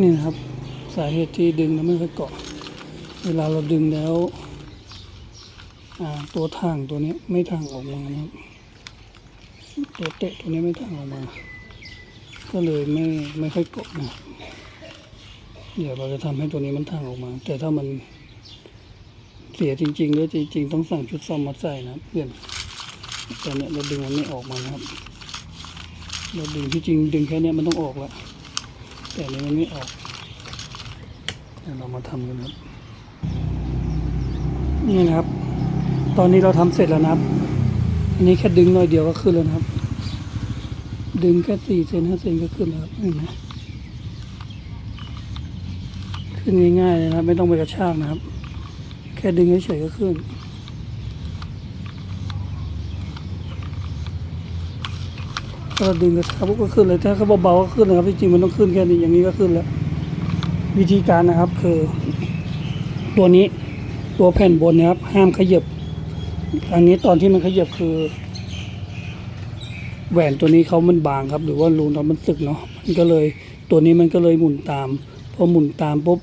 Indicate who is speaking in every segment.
Speaker 1: นี่นะครับ สาเหตุที่ดึงแล้วไม่ค่อยเกาะ เวลาเราดึงแล้ว ตัวทางตัวนี้ไม่ทางออกมานะครับ ตัวเตะตัวนี้ไม่ทางออกมา ก็เลยไม่ไม่ค่อยเกาะนะเดี๋ยวเราจะทำให้ตัวนี้มันทางออกมา แต่ถ้ามันเสียจริงๆหรือจริง ๆ ต้องสั่งชุดซ่อมมาใส่นะเปลี่ยนต่เนี่ยเราดึงมันไม่ออกมานะครับ เราดึงที่จริงดึงแค่นี้มันต้องออกแล้ว แต่อันนี้มันไม่ออกเดี๋ยวเรามาทำกันครับ นี่นะครับ ตอนนี้เราทำเสร็จแล้วนะครับ อันนี้แค่ดึงหน่อยเดียวก็ขึ้นแล้วนะครับ ดึงแค่สี่เซนห้าเซนก็ขึ้นแล้วครับเห็นไหมขึ้นง่ายๆเลยนะครับ ไม่ต้องไปกระชากนะครับ แค่ดึงเฉยๆก็ขึ้น ถ้าเราดึงกระชากปุ๊บก็ขึ้นเลยถ้าเขาเบาๆก็ขึ้นนะครับจริงๆมันต้องขึ้นแค่นี้อย่างนี้ก็ขึ้นแล้ว วิธีการนะครับคือ ตัวนี้ตัวแผ่นบนนะครับ ห้ามขยับอันนี้ตอนที่มันขยับคือ แหวนตัวนี้เขามันบางครับ หรือว่ารูนตอนมันสึกเนาะมันก็เลยตัวนี้มันก็เลยหมุนตามพอหมุนตามปุ๊บ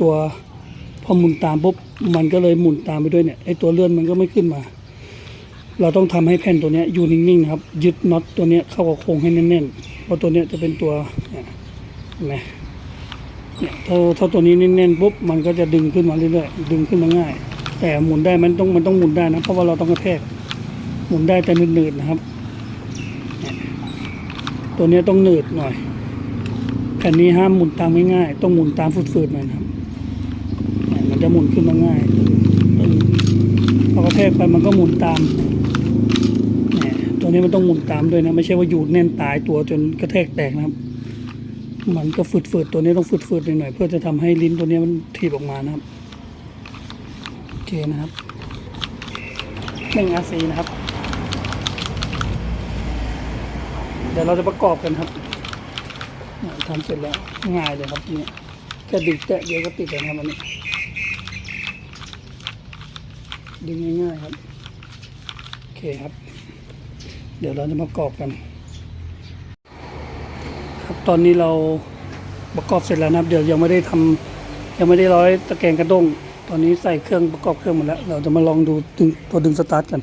Speaker 1: ตัวพอหมุนตามปุ๊บมันก็เลยหมุนตามไปด้วยเนี่ยไอตัวเลื่อนมันก็ไม่ขึ้นมา เราต้องทำให้แผ่นตัวนี้อยู่นิ่งๆนะครับ ยึดน็อตตัวนี้เข้ากับโครงให้แน่นๆเพราะตัวนี้จะเป็นตัวนี่ยเห็นไหมเนี่ยถ้าถ้าตัวนี้แน่นๆปุ๊บมันก็จะดึงขึ้นมาเรื่อยๆดึงขึ้นมาง่าย แต่หมุนได้มันต้องมันต้องหมุนได้นะเพราะว่าเราต้องกระแทกหมุนได้แต่หนืดๆนะครับ ตัวนี้ต้องหนืดหน่อยแผ่นนี้ห้ามหมุนตามง่ายๆต้องหมุนตามฝืดๆหน่อยนะครับมันจะหมุนขึ้นมาง่ายพอกระแทกไปมันก็หมุนตาม ตัวนี้มันต้องหมุนตามด้วยนะ ไม่ใช่ว่าอยู่แน่นตายตัวจนกระแทกแตกนะครับมันก็ฝืดๆตัวนี้ต้องฝืดๆหน่อยๆเพื่อจะทำให้ลิ้นตัวนี้มันถีบออกมานะครับโอเคนะครับหนึ่งอาซีนะครับ เดี๋ยวเราจะประกอบกันครับทำเสร็จแล้วง่ายเลยครับเนี่ยแค่ดึงแตะเดียวก็ติดแล้วนะครับอันนี้ดึงง่ายๆครับ โอเคครับ เดี๋ยวเราจะมากรอบกัน ครับตอนนี้เราประกอบเสร็จแล้วนะครับ เดี๋ยวยังไม่ได้ทำยังไม่ได้ร้อยตะแกรงกระด้ง ตอนนี้ใส่เครื่องประกอบเครื่องหมดแล้ว เราจะมาลองดูดึงตัวดึงสตาร์ทกัน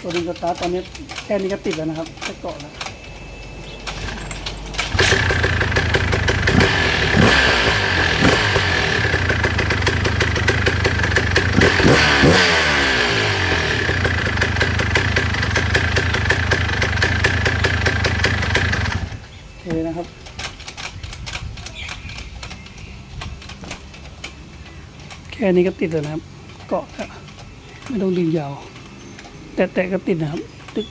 Speaker 1: ตัวดึงสตาร์ทตอนนี้แค่นี้ก็ติดแล้วนะครับแค่เกาะแล้วโอเคนะครับ แค่นี้ก็ติดแล้วนะครับ เกาะแล้วไม่ต้องดึงยาว แต่แต่ก็ติดนะครับตึก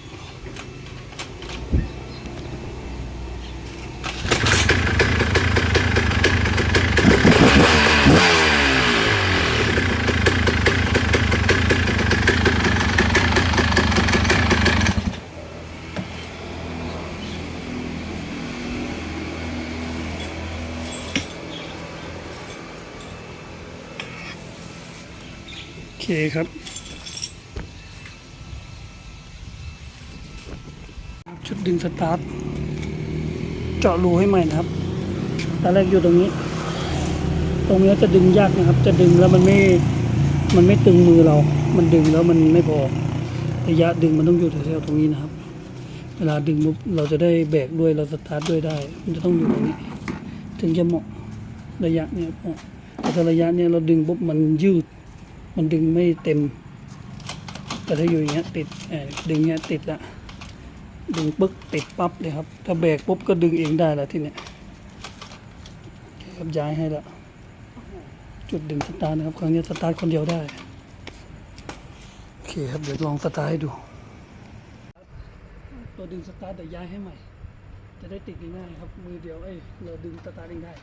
Speaker 1: เคครับ ชุดดึงสตาร์ท เจาะรูให้ใหม่นะครับตอนแรกอยู่ตรงนี้ ตรงนี้จะดึงยากนะครับ จะดึงแล้วมันไม่ มันไม่ตึงมือเรา มันดึงแล้วมันไม่พอ ระยะดึงมันต้องอยู่แถวๆตรงนี้นะครับ เวลาดึงเราจะได้แบกด้วย เราสตาร์ทด้วยได้ มันจะต้องอยู่ตรงนี้ ถึงจะเหมาะระยะเนี้ยเหมาะแต่ถ้าระยะเนี้ยเราดึงปุ๊บมันยืด มันดึงไม่เต็ม แต่ถ้าอยู่อย่างเงี้ยติดเอ่อดึงเงี้ยติดละดึงปึ๊กติดปั๊บเลยครับ ถ้าแบกปุ๊บก็ดึงเองได้ล้วทีเนี้ยโอเคครับย้ายให้ล้วจุดดึงสตาร์ทนะครับ ครั้งนี้สตาร์ทคนเดียวได้โอเคครับเดี๋ยวลองสตาร์ทให้ดู ตัวดึงสตาร์ทเดี๋ยวย้ายให้ใหม่ จะได้ติดง่ายๆครับ มือเดียวเอ้ยเราดึงสตาร์ทเองได้